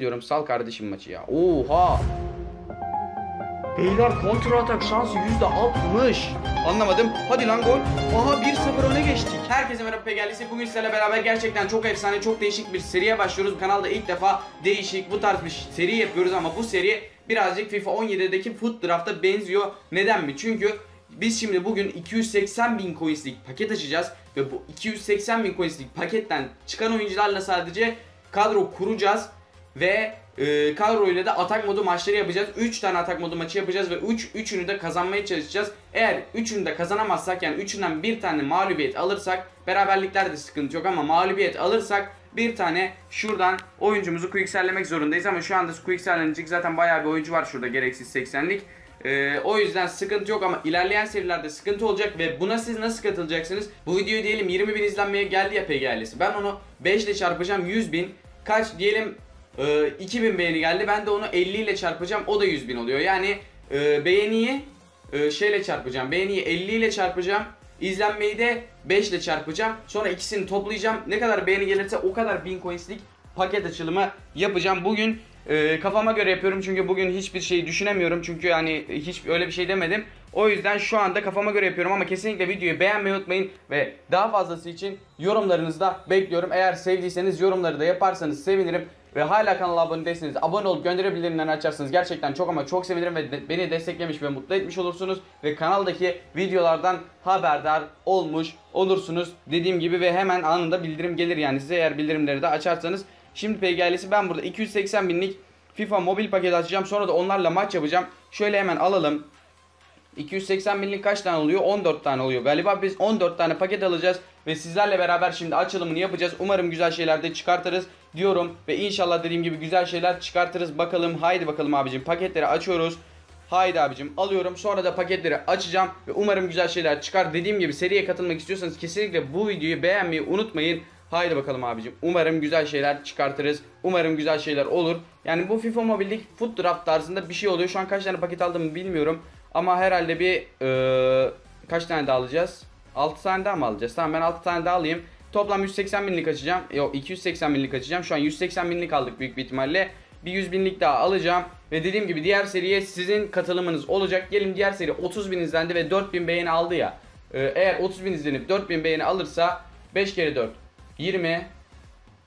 diyorum sal kardeşim maçı ya. Oha. Beyler kontra atak şansı %60. Anlamadım. Hadi lan gol. Aha 1-0 öne geçtik. Herkese merhaba Pegelisi. Bugün sizlerle beraber gerçekten çok efsane, çok değişik bir seriye başlıyoruz. Bu kanalda ilk defa değişik bu tarz bir seri yapıyoruz ama bu seri birazcık FIFA 17'deki Foot Draft'a benziyor. Neden mi? Çünkü biz şimdi bugün 280 bin coinslik paket açacağız ve bu 280 bin coinslik paketten çıkan oyuncularla sadece kadro kuracağız ve e, kadroyla da atak modu maçları yapacağız. 3 tane atak modu maçı yapacağız ve 3 üç, üçünü de kazanmaya çalışacağız. Eğer üçünü de kazanamazsak yani üçünden bir tane mağlubiyet alırsak beraberliklerde sıkıntı yok ama mağlubiyet alırsak bir tane şuradan oyuncumuzu quicksellemek zorundayız ama şu anda quicksellenecek zaten bayağı bir oyuncu var şurada gereksiz 80'lik. Ee, o yüzden sıkıntı yok ama ilerleyen serilerde sıkıntı olacak ve buna siz nasıl katılacaksınız? Bu video diyelim 20 bin izlenmeye geldi ya PGL'si. Ben onu 5 ile çarpacağım 100 bin. Kaç diyelim e, 2000 beğeni geldi. Ben de onu 50 ile çarpacağım. O da 100 bin oluyor. Yani e, beğeniyi e, şeyle çarpacağım. Beğeniyi 50 ile çarpacağım. İzlenmeyi de 5 ile çarpacağım. Sonra ikisini toplayacağım. Ne kadar beğeni gelirse o kadar 1000 coinslik paket açılımı yapacağım. Bugün e, kafama göre yapıyorum çünkü bugün hiçbir şey düşünemiyorum. Çünkü hani hiç öyle bir şey demedim. O yüzden şu anda kafama göre yapıyorum ama kesinlikle videoyu beğenmeyi unutmayın ve daha fazlası için yorumlarınızı da bekliyorum. Eğer sevdiyseniz yorumları da yaparsanız sevinirim. Ve hala kanala abone değilseniz abone olup gönderi bildirimlerini açarsanız gerçekten çok ama çok sevinirim ve de- beni desteklemiş ve mutlu etmiş olursunuz. Ve kanaldaki videolardan haberdar olmuş olursunuz dediğim gibi ve hemen anında bildirim gelir yani size eğer bildirimleri de açarsanız. Şimdi PGL'si ben burada 280 binlik FIFA mobil paket açacağım sonra da onlarla maç yapacağım. Şöyle hemen alalım. 280 binlik kaç tane oluyor? 14 tane oluyor. Galiba biz 14 tane paket alacağız ve sizlerle beraber şimdi açılımını yapacağız. Umarım güzel şeyler de çıkartırız diyorum ve inşallah dediğim gibi güzel şeyler çıkartırız. Bakalım haydi bakalım abicim paketleri açıyoruz. Haydi abicim alıyorum sonra da paketleri açacağım ve umarım güzel şeyler çıkar. Dediğim gibi seriye katılmak istiyorsanız kesinlikle bu videoyu beğenmeyi unutmayın. Haydi bakalım abicim. Umarım güzel şeyler çıkartırız. Umarım güzel şeyler olur. Yani bu FIFA Mobile'lik Foot Draft tarzında bir şey oluyor. Şu an kaç tane paket aldım bilmiyorum. Ama herhalde bir eee, kaç tane daha alacağız? 6 tane daha mı alacağız? Tamam ben 6 tane daha alayım. Toplam 180 binlik açacağım. Yok 280 binlik açacağım. Şu an 180 binlik aldık büyük bir ihtimalle. Bir 100 binlik daha alacağım. Ve dediğim gibi diğer seriye sizin katılımınız olacak. Gelin diğer seri 30 bin izlendi ve 4000 beğeni aldı ya. Ee, eğer 30 bin izlenip 4000 beğeni alırsa 5 kere 4 20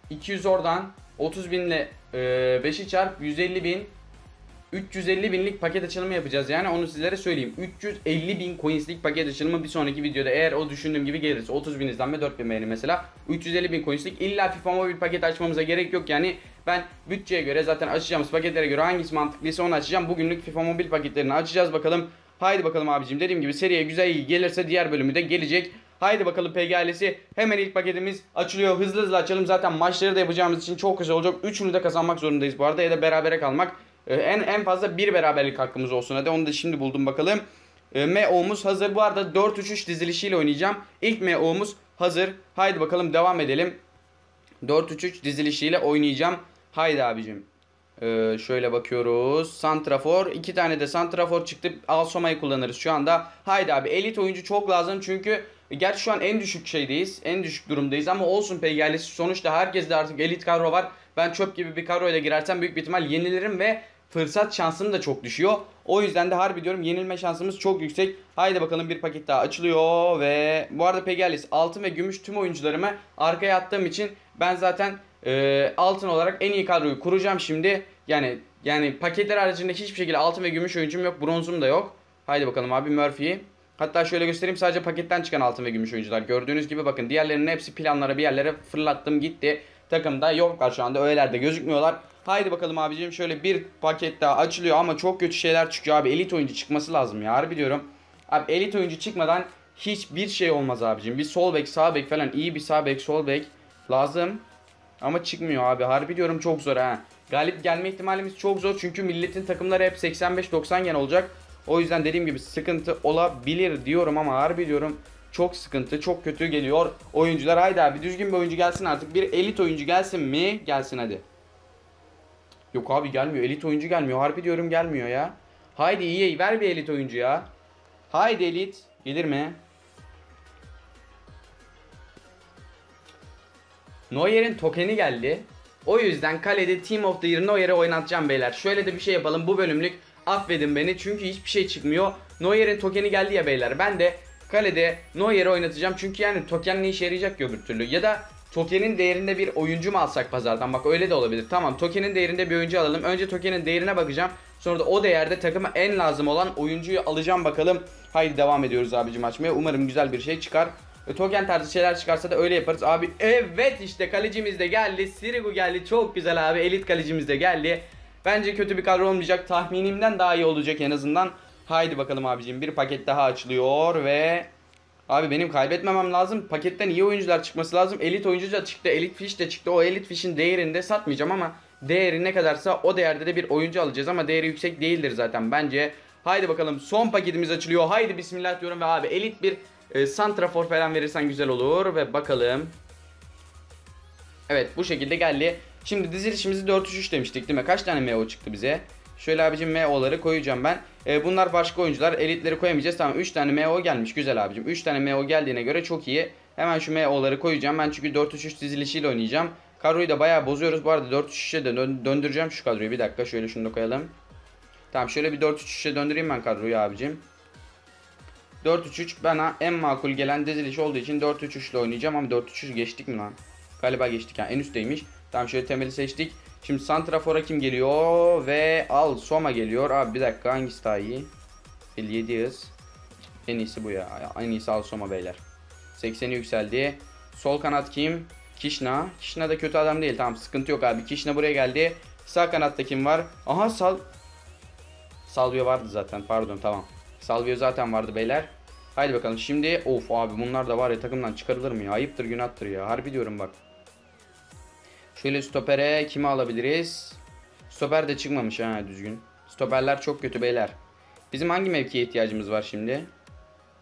200 oradan 30 binle e, 5'i çarp 150 bin 350 binlik paket açılımı yapacağız yani onu sizlere söyleyeyim. 350 bin coinslik paket açılımı bir sonraki videoda eğer o düşündüğüm gibi gelirse 30 bin izlenme 4 bin beğeni mesela 350 bin coinslik illa FIFA mobil paket açmamıza gerek yok yani ben bütçeye göre zaten açacağımız paketlere göre hangisi mantıklıysa onu açacağım. Bugünlük FIFA mobil paketlerini açacağız bakalım. Haydi bakalım abicim dediğim gibi seriye güzel iyi gelirse diğer bölümü de gelecek. Haydi bakalım PG ailesi. Hemen ilk paketimiz açılıyor. Hızlı hızlı açalım. Zaten maçları da yapacağımız için çok güzel olacak. Üçünü de kazanmak zorundayız bu arada ya da berabere kalmak. Ee, en en fazla bir beraberlik hakkımız olsun. Hadi onu da şimdi buldum bakalım. Ee, MO'muz hazır. Bu arada 4-3-3 dizilişiyle oynayacağım. İlk MO'muz hazır. Haydi bakalım devam edelim. 4-3-3 dizilişiyle oynayacağım. Haydi abicim. Ee, şöyle bakıyoruz. Santrafor. iki tane de Santrafor çıktı. Alsoma'yı kullanırız şu anda. Haydi abi. Elit oyuncu çok lazım çünkü gerçi şu an en düşük şeydeyiz. En düşük durumdayız ama olsun PGL'si. Sonuçta herkeste artık elit kadro var. Ben çöp gibi bir kadroyla girersem büyük bir ihtimal yenilirim ve fırsat şansım da çok düşüyor. O yüzden de harbi diyorum yenilme şansımız çok yüksek. Haydi bakalım bir paket daha açılıyor ve bu arada PGL'si altın ve gümüş tüm oyuncularımı arkaya attığım için ben zaten e, altın olarak en iyi kadroyu kuracağım şimdi. Yani yani paketler haricinde hiçbir şekilde altın ve gümüş oyuncum yok. Bronzum da yok. Haydi bakalım abi Murphy'yi. Hatta şöyle göstereyim sadece paketten çıkan altın ve gümüş oyuncular. Gördüğünüz gibi bakın diğerlerinin hepsi planlara bir yerlere fırlattım gitti. Takımda yoklar şu anda öğelerde gözükmüyorlar. Haydi bakalım abicim şöyle bir paket daha açılıyor ama çok kötü şeyler çıkıyor abi. Elit oyuncu çıkması lazım ya harbi diyorum. Abi elit oyuncu çıkmadan hiçbir şey olmaz abicim. Bir sol bek sağ bek falan iyi bir sağ bek sol bek lazım. Ama çıkmıyor abi. Harbi diyorum çok zor ha. Galip gelme ihtimalimiz çok zor çünkü milletin takımları hep 85-90 gen olacak. O yüzden dediğim gibi sıkıntı olabilir diyorum ama harbi diyorum çok sıkıntı, çok kötü geliyor oyuncular. Haydi abi düzgün bir oyuncu gelsin artık. Bir elit oyuncu gelsin mi? Gelsin hadi. Yok abi gelmiyor. Elit oyuncu gelmiyor. Harbi diyorum gelmiyor ya. Haydi iyi ver bir elit oyuncu ya. Haydi elit. Gelir mi? Neuer'in tokeni geldi. O yüzden kalede Team of the Year Neuer'i oynatacağım beyler. Şöyle de bir şey yapalım bu bölümlük affedin beni çünkü hiçbir şey çıkmıyor. Neuer'in tokeni geldi ya beyler. Ben de kalede Neuer'i oynatacağım çünkü yani token ne işe yarayacak ki öbür türlü. Ya da tokenin değerinde bir oyuncu mu alsak pazardan? Bak öyle de olabilir. Tamam tokenin değerinde bir oyuncu alalım. Önce tokenin değerine bakacağım. Sonra da o değerde takıma en lazım olan oyuncuyu alacağım bakalım. Haydi devam ediyoruz abicim açmaya. Umarım güzel bir şey çıkar. E, token tarzı şeyler çıkarsa da öyle yaparız. Abi evet işte kalecimiz de geldi. Sirigu geldi. Çok güzel abi. Elit kalecimiz de geldi. Bence kötü bir kadro olmayacak. Tahminimden daha iyi olacak en azından. Haydi bakalım abicim. Bir paket daha açılıyor ve Abi benim kaybetmemem lazım. Paketten iyi oyuncular çıkması lazım. Elit oyuncu da çıktı. Elit fiş de çıktı. O elit fişin değerini de satmayacağım ama değeri ne kadarsa o değerde de bir oyuncu alacağız ama değeri yüksek değildir zaten bence. Haydi bakalım son paketimiz açılıyor. Haydi bismillah diyorum ve abi elit bir e, santrafor falan verirsen güzel olur ve bakalım. Evet bu şekilde geldi. Şimdi dizilişimizi 4-3-3 demiştik değil mi? Kaç tane MO çıktı bize? Şöyle abicim MO'ları koyacağım ben. E, bunlar başka oyuncular. Elitleri koyamayacağız. Tamam 3 tane MO gelmiş. Güzel abicim. 3 tane MO geldiğine göre çok iyi. Hemen şu MO'ları koyacağım. Ben çünkü 4-3-3 dizilişiyle oynayacağım. Kadroyu da bayağı bozuyoruz. Bu arada 4-3-3'e de dö döndüreceğim şu kadroyu. Bir dakika şöyle şunu da koyalım. Tamam şöyle bir 4-3-3'e döndüreyim ben kadroyu abicim. 4-3-3 bana en makul gelen diziliş olduğu için 4-3-3 ile oynayacağım ama 4-3-3 geçtik mi lan? Galiba geçtik yani en üstteymiş. Tamam şöyle temeli seçtik. Şimdi Santrafor'a kim geliyor? Ve Al Soma geliyor. Abi bir dakika hangisi daha iyi? 57 hız. En iyisi bu ya. En iyisi Al Soma beyler. 80'i yükseldi. Sol kanat kim? Kişna. Kişna da kötü adam değil. Tamam sıkıntı yok abi. Kişna buraya geldi. Sağ kanatta kim var? Aha Sal... Salvio vardı zaten. Pardon tamam. Salvio zaten vardı beyler. Haydi bakalım şimdi. Of abi bunlar da var ya takımdan çıkarılır mı ya? Ayıptır günahtır ya. Harbi diyorum bak. Şöyle stopere kimi alabiliriz? Stoper de çıkmamış ha düzgün. Stoperler çok kötü beyler. Bizim hangi mevkiye ihtiyacımız var şimdi?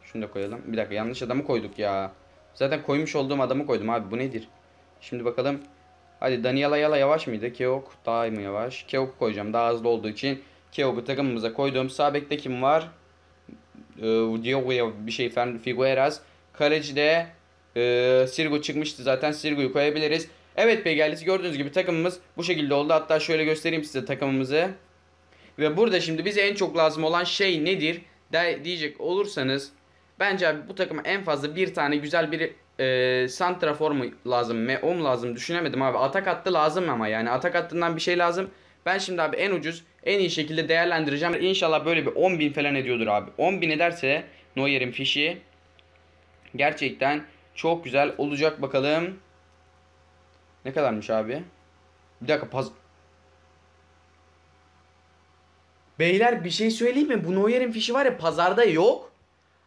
Şunu da koyalım. Bir dakika yanlış adamı koyduk ya. Zaten koymuş olduğum adamı koydum abi bu nedir? Şimdi bakalım. Hadi Daniel Ayala yavaş mıydı? Keok daha mı yavaş? Keok'u koyacağım daha hızlı olduğu için. Keok'u takımımıza koydum. Sağ bekte kim var? Ee, Diogo bir şey Figueras. Kalecide e, Sirgo çıkmıştı zaten. Sirgo'yu koyabiliriz. Evet Beygellisi gördüğünüz gibi takımımız bu şekilde oldu. Hatta şöyle göstereyim size takımımızı. Ve burada şimdi bize en çok lazım olan şey nedir de diyecek olursanız bence abi bu takıma en fazla bir tane güzel bir e, santrafor mu lazım, MO mu lazım düşünemedim abi. Atak hattı lazım ama yani atak hattından bir şey lazım. Ben şimdi abi en ucuz, en iyi şekilde değerlendireceğim. İnşallah böyle bir 10.000 falan ediyordur abi. 10.000 ederse Neuer'in fişi gerçekten çok güzel olacak bakalım. Ne kadarmış abi? Bir dakika paz... Beyler bir şey söyleyeyim mi? Bu Neuer'in fişi var ya pazarda yok.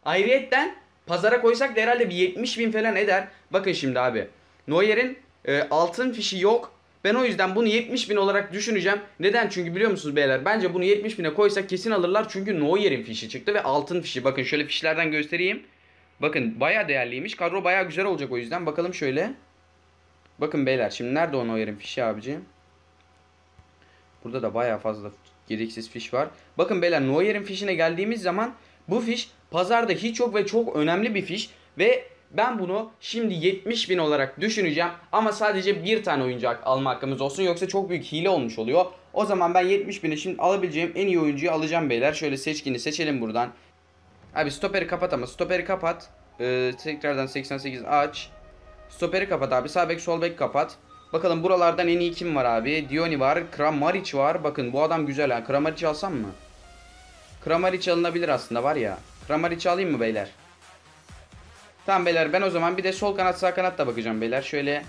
Ayrıyetten pazara koysak da herhalde bir 70 bin falan eder. Bakın şimdi abi. Neuer'in e, altın fişi yok. Ben o yüzden bunu 70 bin olarak düşüneceğim. Neden? Çünkü biliyor musunuz beyler? Bence bunu 70 bine koysak kesin alırlar. Çünkü Neuer'in fişi çıktı ve altın fişi. Bakın şöyle fişlerden göstereyim. Bakın baya değerliymiş. Kadro baya güzel olacak o yüzden. Bakalım şöyle. Bakın beyler şimdi nerede o Neuer'in fişi abici? Burada da baya fazla gereksiz fiş var. Bakın beyler Neuer'in fişine geldiğimiz zaman bu fiş pazarda hiç yok ve çok önemli bir fiş. Ve ben bunu şimdi 70 bin olarak düşüneceğim. Ama sadece bir tane oyuncu alma hakkımız olsun. Yoksa çok büyük hile olmuş oluyor. O zaman ben 70 bini şimdi alabileceğim en iyi oyuncuyu alacağım beyler. Şöyle seçkini seçelim buradan. Abi stoperi kapat ama stoperi kapat. Ee, tekrardan 88 aç. Stoperi kapat abi. Sağ bek sol bek kapat. Bakalım buralardan en iyi kim var abi? Dioni var. Kramaric var. Bakın bu adam güzel ha. Kramaric alsam mı? Kramaric alınabilir aslında var ya. Kramaric alayım mı beyler? Tamam beyler ben o zaman bir de sol kanat sağ kanat da bakacağım beyler. Şöyle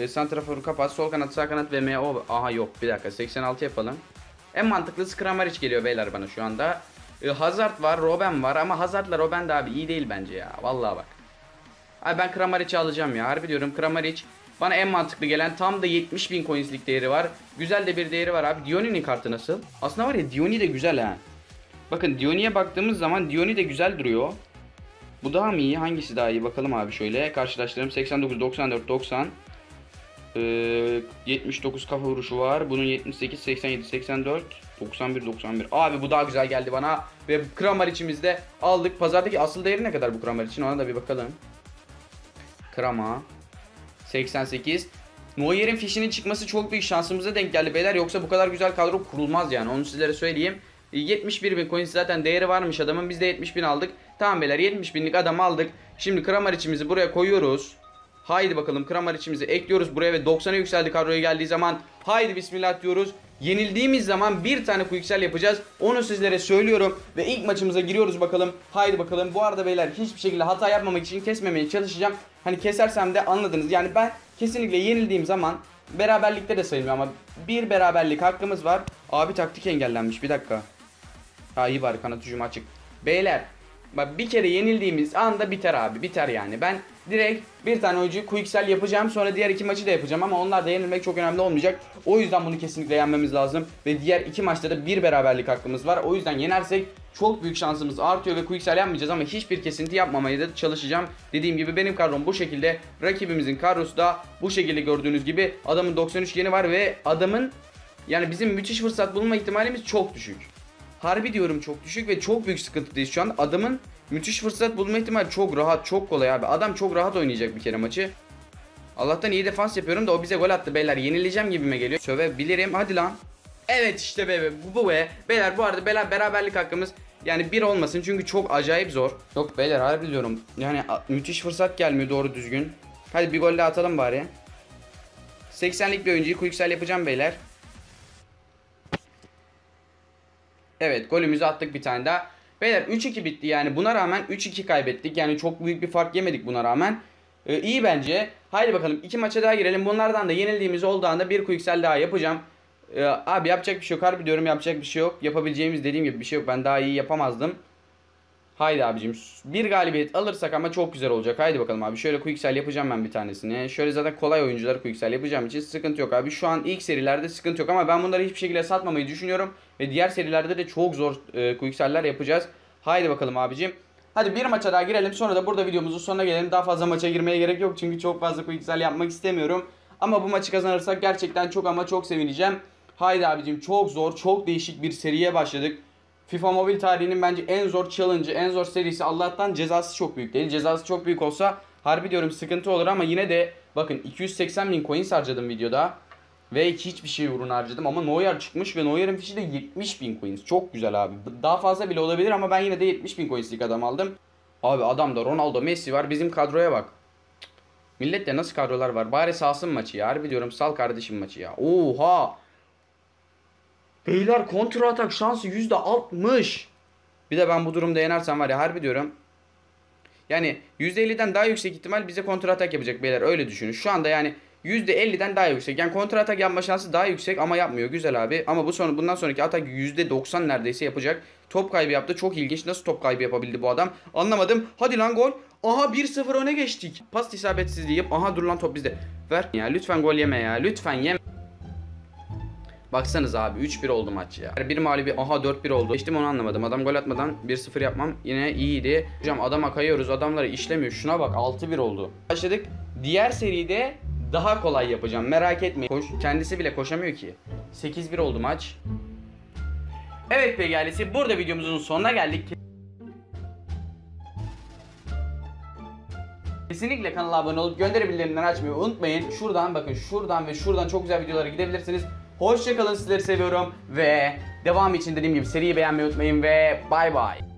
e, santraforu kapat. Sol kanat sağ kanat ve MO. Aha yok bir dakika 86 yapalım. En mantıklısı Kramaric geliyor beyler bana şu anda. E, Hazard var, Robben var ama Hazard'la Robben de abi iyi değil bence ya. Vallahi bak. Abi ben Kramaric'i alacağım ya. Harbi diyorum Kramaric bana en mantıklı gelen tam da 70 bin coinslik değeri var. Güzel de bir değeri var abi. Dioni'nin kartı nasıl? Aslında var ya Dioni de güzel ha. Bakın Dioni'ye baktığımız zaman Dioni de güzel duruyor. Bu daha mı iyi? Hangisi daha iyi? Bakalım abi şöyle. Karşılaştıralım. 89, 94, 90. Ee, 79 kafa vuruşu var. Bunun 78, 87, 84, 91, 91. Abi bu daha güzel geldi bana. Ve Kramar içimizde aldık. Pazardaki asıl değeri ne kadar bu Kramar için? Ona da bir bakalım. Krama 88 Neuer'in fişinin çıkması çok büyük şansımıza denk geldi beyler. Yoksa bu kadar güzel kadro kurulmaz yani. Onu sizlere söyleyeyim. E, 71 bin coin zaten değeri varmış adamın. Biz de 70 bin aldık. Tamam beyler 70 binlik adam aldık. Şimdi Kramar içimizi buraya koyuyoruz. Haydi bakalım Kramar içimizi ekliyoruz buraya ve 90'a yükseldi kadroya geldiği zaman. Haydi bismillah diyoruz. Yenildiğimiz zaman bir tane quicksell yapacağız. Onu sizlere söylüyorum. Ve ilk maçımıza giriyoruz bakalım. Haydi bakalım. Bu arada beyler hiçbir şekilde hata yapmamak için kesmemeye çalışacağım. Hani kesersem de anladınız. Yani ben kesinlikle yenildiğim zaman beraberlikte de sayılmıyor ama bir beraberlik hakkımız var. Abi taktik engellenmiş bir dakika. Ha iyi bari kanat hücumu açık. Beyler bak bir kere yenildiğimiz anda biter abi biter yani. Ben direkt bir tane oyuncuyu quicksell yapacağım sonra diğer iki maçı da yapacağım ama onlar da yenilmek çok önemli olmayacak. O yüzden bunu kesinlikle yenmemiz lazım ve diğer iki maçta da bir beraberlik hakkımız var. O yüzden yenersek çok büyük şansımız artıyor ve quicksell yapmayacağız ama hiçbir kesinti yapmamaya da çalışacağım. Dediğim gibi benim kadrom bu şekilde. Rakibimizin kadrosu da bu şekilde gördüğünüz gibi adamın 93 geni var ve adamın yani bizim müthiş fırsat bulma ihtimalimiz çok düşük. Harbi diyorum çok düşük ve çok büyük sıkıntıdayız şu an. Adamın müthiş fırsat bulma ihtimali çok rahat, çok kolay abi. Adam çok rahat oynayacak bir kere maçı. Allah'tan iyi defans yapıyorum da o bize gol attı beyler. Yenileceğim gibime geliyor. Sövebilirim. Hadi lan. Evet işte be, bu, bu be. Beyler bu arada beyler beraberlik hakkımız yani bir olmasın çünkü çok acayip zor. Yok beyler harbi diyorum. Yani müthiş fırsat gelmiyor doğru düzgün. Hadi bir gol daha atalım bari. 80'lik bir oyuncuyu quicksell yapacağım beyler. Evet golümüzü attık bir tane daha. Beyler 3-2 bitti yani buna rağmen 3-2 kaybettik. Yani çok büyük bir fark yemedik buna rağmen. Ee, iyi bence. Haydi bakalım iki maça daha girelim. Bunlardan da yenildiğimiz olduğu anda bir quicksell daha yapacağım. Ee, abi yapacak bir şey yok. Harbi diyorum yapacak bir şey yok. Yapabileceğimiz dediğim gibi bir şey yok. Ben daha iyi yapamazdım. Haydi abicim. Bir galibiyet alırsak ama çok güzel olacak. Haydi bakalım abi. Şöyle quicksell yapacağım ben bir tanesini. Şöyle zaten kolay oyuncuları quicksell yapacağım için sıkıntı yok abi. Şu an ilk serilerde sıkıntı yok ama ben bunları hiçbir şekilde satmamayı düşünüyorum. Ve diğer serilerde de çok zor e, quickseller yapacağız. Haydi bakalım abicim. Hadi bir maça daha girelim. Sonra da burada videomuzun sonuna gelelim. Daha fazla maça girmeye gerek yok. Çünkü çok fazla quicksell yapmak istemiyorum. Ama bu maçı kazanırsak gerçekten çok ama çok sevineceğim. Haydi abicim çok zor, çok değişik bir seriye başladık. FIFA Mobile tarihinin bence en zor challenge'ı, en zor serisi Allah'tan cezası çok büyük değil. Cezası çok büyük olsa harbi diyorum sıkıntı olur ama yine de bakın 280 bin coins harcadım videoda. Ve hiçbir şey uğruna harcadım ama Neuer çıkmış ve Neuer'in fişi de 70 bin coins. Çok güzel abi. Daha fazla bile olabilir ama ben yine de 70 bin coinslik adam aldım. Abi adamda Ronaldo, Messi var. Bizim kadroya bak. Millette nasıl kadrolar var? Bari salsın maçı ya. Harbi diyorum sal kardeşim maçı ya. Oha. Beyler kontra atak şansı %60. Bir de ben bu durumda yenersem var ya harbi diyorum. Yani %50'den daha yüksek ihtimal bize kontra atak yapacak beyler öyle düşünün. Şu anda yani %50'den daha yüksek. Yani kontra atak yapma şansı daha yüksek ama yapmıyor. Güzel abi. Ama bu sonra bundan sonraki atak %90 neredeyse yapacak. Top kaybı yaptı. Çok ilginç. Nasıl top kaybı yapabildi bu adam? Anlamadım. Hadi lan gol. Aha 1-0 öne geçtik. Pas isabetsizliği yap. Aha dur lan top bizde. Ver ya lütfen gol yeme ya. Lütfen yeme. Baksanız abi 3-1 oldu maç ya. Bir mağlubi aha 4-1 oldu. Geçtim onu anlamadım. Adam gol atmadan 1-0 yapmam yine iyiydi. Hocam adama kayıyoruz. Adamları işlemiyor. Şuna bak 6-1 oldu. Başladık. Diğer seride daha kolay yapacağım. Merak etmeyin. Koş, kendisi bile koşamıyor ki. 8-1 oldu maç. Evet PGL'si burada videomuzun sonuna geldik. Kesinlikle kanala abone olup gönderi bildirimleri açmayı unutmayın. Şuradan bakın şuradan ve şuradan çok güzel videolara gidebilirsiniz. Hoşçakalın sizleri seviyorum ve devam için dediğim gibi seriyi beğenmeyi unutmayın ve bay bay.